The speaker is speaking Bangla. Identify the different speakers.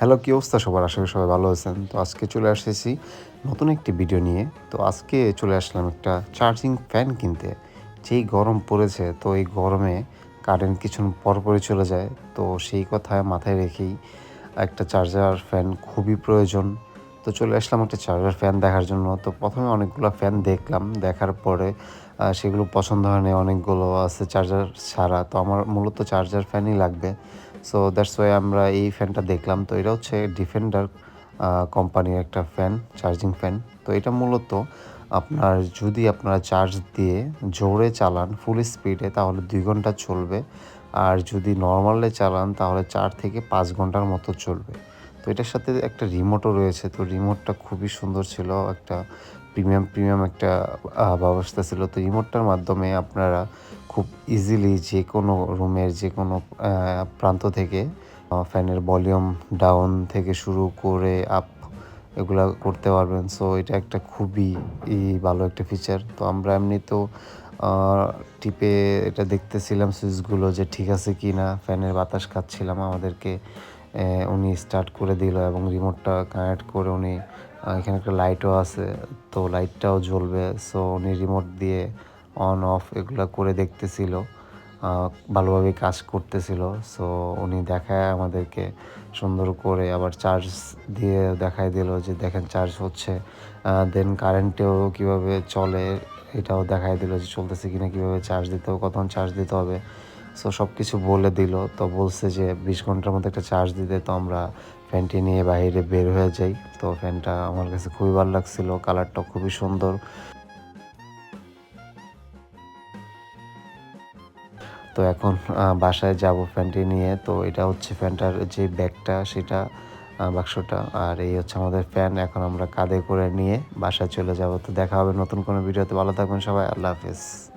Speaker 1: হ্যালো, কী অবস্থা সবার? আশা করি সবাই ভালো আছেন। তো আজকে চলে এসেছি নতুন একটি ভিডিও নিয়ে। তো আজকে চলে আসলাম একটা চার্জিং ফ্যান কিনতে। যেই গরম পড়েছে, তো এই গরমে কারেন্ট কিছুক্ষণ পরপরই চলে যায়। তো সেই কথা মাথায় রেখেই একটা চার্জার ফ্যান খুবই প্রয়োজন। তো চলে আসলাম একটা চার্জার ফ্যান দেখার জন্য। তো প্রথমে অনেকগুলো ফ্যান দেখলাম। দেখার পরে সেগুলো পছন্দ হয়নি। অনেকগুলো আছে চার্জার ছাড়া। তো আমার মূলত চার্জার ফ্যানই লাগবে। সো দ্যাটস ওয়াই আমরা এই ফ্যানটা দেখলাম। তো এটা হচ্ছে ডিফেন্ডার কোম্পানির একটা ফ্যান চার্জিং ফ্যান তো এটা মূলত আপনার যদি আপনারা চার্জ দিয়ে জোরে চালান ফুল স্পিডে তাহলে দুই ঘণ্টা চলবে। আর যদি নর্মালে চালান, তাহলে চার থেকে পাঁচ ঘণ্টার মতো চলবে। তো এটার সাথে একটা রিমোটও রয়েছে। তো রিমোটটা খুবই সুন্দর ছিল, একটা প্রিমিয়াম প্রিমিয়াম একটা ব্যবস্থা ছিল তো রিমোটটার মাধ্যমে আপনারা খুব ইজিলি যে কোনো রুমের যে কোনো প্রান্ত থেকে ফ্যানের ভলিউম ডাউন থেকে শুরু করে আপ এগুলা করতে পারবেন। সো এটা একটা খুবই ভালো একটা ফিচার তো আমরা এমনি তো টিপে এটা দেখতেছিলাম সুইচগুলো যে ঠিক আছে কি না ফ্যানের বাতাস খাচ্ছিলাম আমাদেরকে। উনি স্টার্ট করে দিল এবং রিমোটটা কানেক্ট করে উনি এখানে একটা লাইটও আছে, তো লাইটটাও জ্বলবে। সো উনি রিমোট দিয়ে অন অফ এগুলো করে দেখতেছিল ভালোভাবে কাজ করতেছিল। সো উনি দেখায় আমাদেরকে সুন্দর করে আবার চার্জ দিয়ে দেখায় দিল যে, দেখেন চার্জ হচ্ছে। দেন কারেন্টেও কীভাবে চলে, এটাও দেখায় দিল যে, চলতেছে কিনা, কীভাবে চার্জ দিতে হবে, কতক্ষণ চার্জ দিতে হবে? সো সব কিছু বলে দিল। তো বলছে যে, বিশ ঘণ্টার মধ্যে একটা চার্জ দিতে। তো আমরা ফ্যানটি নিয়ে বাইরে বের হয়ে যাই। তো ফ্যানটা আমার কাছে খুবই ভালো লাগছিল। কালারটা খুবই সুন্দর। তো এখন বাসায় যাব ফ্যানটি নিয়ে। তো এটা হচ্ছে ফ্যানটার যে ব্যাগটা, সেটা বাক্সটা। আর এই হচ্ছে আমাদের ফ্যান। এখন আমরা কাঁধে করে নিয়ে বাসায় চলে যাব। তো দেখা হবে নতুন কোনো ভিডিওতে। ভালো থাকবেন সবাই। আল্লাহ হাফেজ।